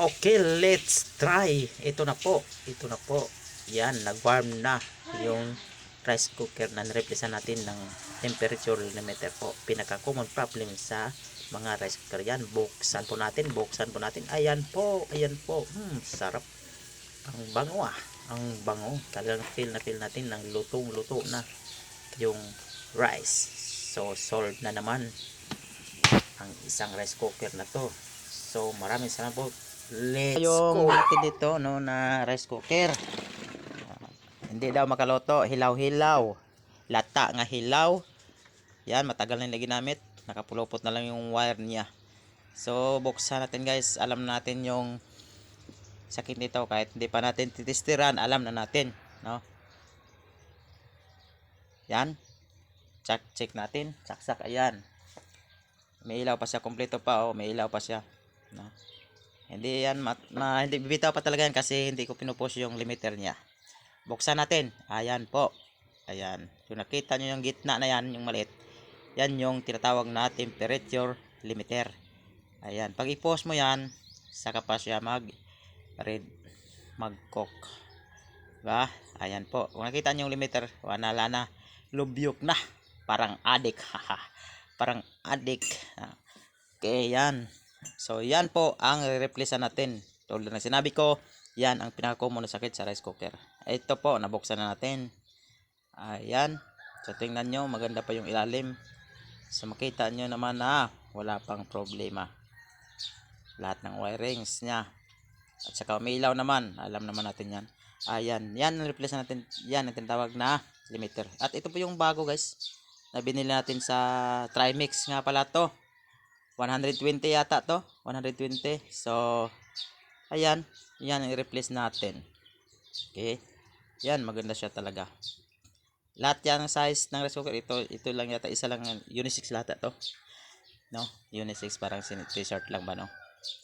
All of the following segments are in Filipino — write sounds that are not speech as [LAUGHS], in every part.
Okay, let's try. Ito na po. Ito na po. Yan, nag-warm na yung rice cooker na nireplisa natin ng temperature limiter po. Pinaka-common problem sa mga rice cooker yan. Buksan po natin, buksan po natin. Ayan po, ayan po. Hmm, sarap. Ang bango ah. Ang bango. Talagang feel na feel natin ng lutong-luto na yung rice. So, solved na naman ang isang rice cooker na to. So, maraming salamat po. Let's Yung go. natin dito, no, na rice cooker. Hindi daw makaloto. Hilaw-hilaw. Lata nga hilaw. Yan, matagal na yung ginamit. Nakapulupot na lang yung wire niya. So, buksan natin guys. Alam natin yung sakit nito. Kahit hindi pa natin titistiran, alam na natin. No? Yan. Check, check natin. Saksak, ayan. May ilaw pa siya. Kompleto pa, oh. May ilaw pa siya. No? Hindi yan, mat, ma, hindi bibitaw pa talaga yan kasi hindi ko pinupush yung limiter niya. Buksan natin. Ayan po. Ayan. Kung nakita nyo yung gitna na yan, yung maliit, yan yung tinatawag na temperature limiter. Ayan. Pag i-post mo yan, saka pa siya mag red, mag cook. Diba? Ayan po. Kung nakita nyo yung limiter, wala na, lubyok na. Parang adik. [LAUGHS] Parang adik. Ah, Okay, yan. So, yan po ang re-replace natin. Tulad ng sinabi ko, yan ang pinaka-common na sakit sa rice cooker. Ito po, nabuksan na natin. Ayan. So, tingnan nyo, maganda pa yung ilalim. So, makita nyo naman na wala pang problema. Lahat ng wirings niya. At saka may ilaw naman. Alam naman natin yan. Ayan. Yan ang replace natin. Yan ang tinatawag na limiter. At ito po yung bago guys. Na binili natin sa Trimix nga pala to. 120 yata to. 120 so ayan. Yan ang i-replace natin. Okay? Yan maganda siya talaga. Lahat yan ng size ng rice cooker. Ito ito lang yata. Isa lang unisex lahat to. No? Unisex parang t-shirt lang ba no?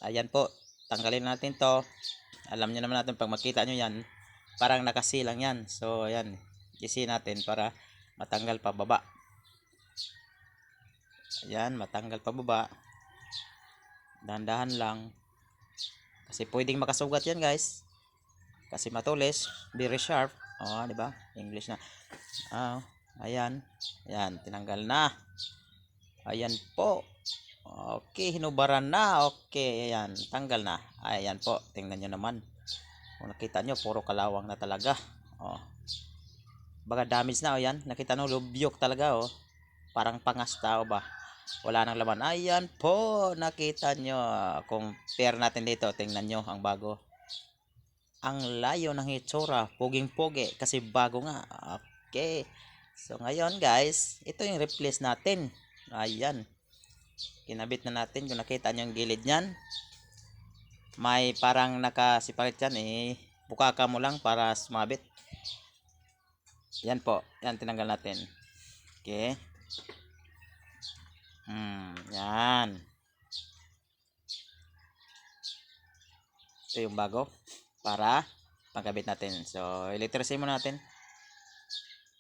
Ayan po. Tanggalin natin to. Alam niyo naman natin pag makita nyo yan parang nakasilang yan. So ayan. Isi natin para matanggal pa baba ayan matanggal pa baba dahan-dahan lang. Kasi pwedeng makasugat yan guys. Kasi matulis very sharp. Oh di ba? English na. Ah ayan. Ayan tinanggal na. Ayan po. Okay hinubaran na. Okay ayan. Tanggal na. Ayan po tingnan nyo naman. Kung nakita nyo puro kalawang na talaga. Oh. Baga damage na oh yan. Nakita nyo lubyok talaga oh. Parang pangas tao ba wala nang laman. Ayan po, nakita nyo. Compare natin dito, tingnan nyo ang bago. Ang layo ng hitsura, puging-pugi, kasi bago nga. Okay. So ngayon guys, ito yung replace natin. Ayan. Kinabit na natin, kung nakita nyo yung gilid nyan. May parang nakasiparit yan eh. Bukaka mo lang para sumabit. Yan po, yan tinanggal natin. Okay. Hmm, yan. Ito yung bago para pagkabit natin. So, iliterasin mo natin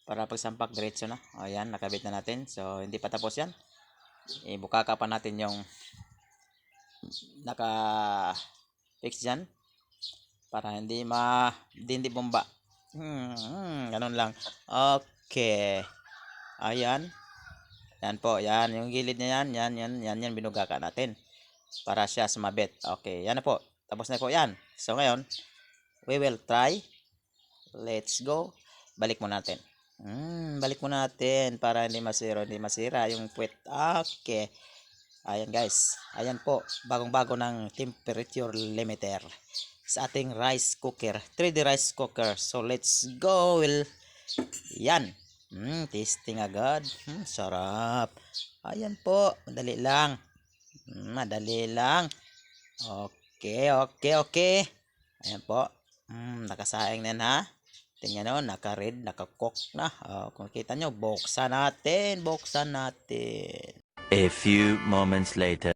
para pagsampak diretso na. O yan, nakabit na natin. So, hindi pa tapos yan. Ibukaka pa natin yung naka fix dyan para hindi ma hindi bomba. Hmm, hmm, ganun lang. Okay. Ayan. Yan po, yan. Yung gilid niya yan, yan, yan, yan, yan, binugaka natin. Para siya sumabit. Okay, yan na po. Tapos na po yan. So, ngayon, we will try. Let's go. Balik mo natin. Hmm, balik mo natin para hindi masira, hindi masira yung puwet. Okay. Ayan guys. Ayan po. Bagong-bago ng temperature limiter sa ating rice cooker. 3D rice cooker. So, let's go. We'll, yan. Hmm, tasting agad. Hmm, sarap. Ayan po, madali lang. Hmm, madali lang. Okay, okay, okay. Ayan po. Hmm, nakasaing na ha. Tingnan nyo, naka-red, naka-cook na. Oh, kung kita nyo, buksan natin, buksan natin. A few moments later.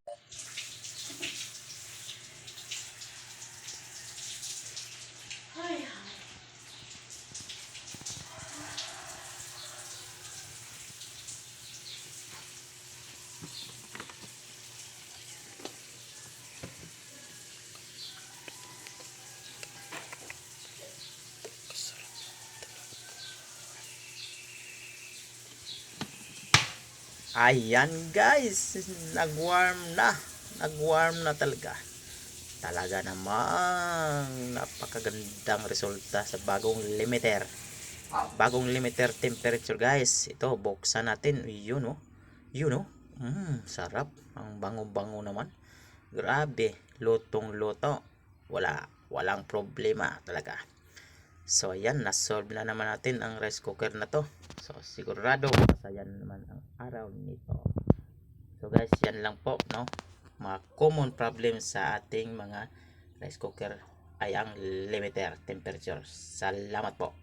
Ayan guys, nagwarm na. Nagwarm na talaga. Talaga namang napakagandang resulta sa bagong limiter. Bagong limiter temperature guys. Ito, buksan natin. Yun o. Oh. Yun. Oh. Mm, sarap. Ang bango-bango naman. Grabe. Lutong-luto. Wala. Walang problema talaga. So, ayan. Nasolve na naman natin ang rice cooker na to. So, sigurado masaya naman ang araw nito. So, guys, yan lang po, no? Mga common problem sa ating mga rice cooker ay ang limiter temperature. Salamat po.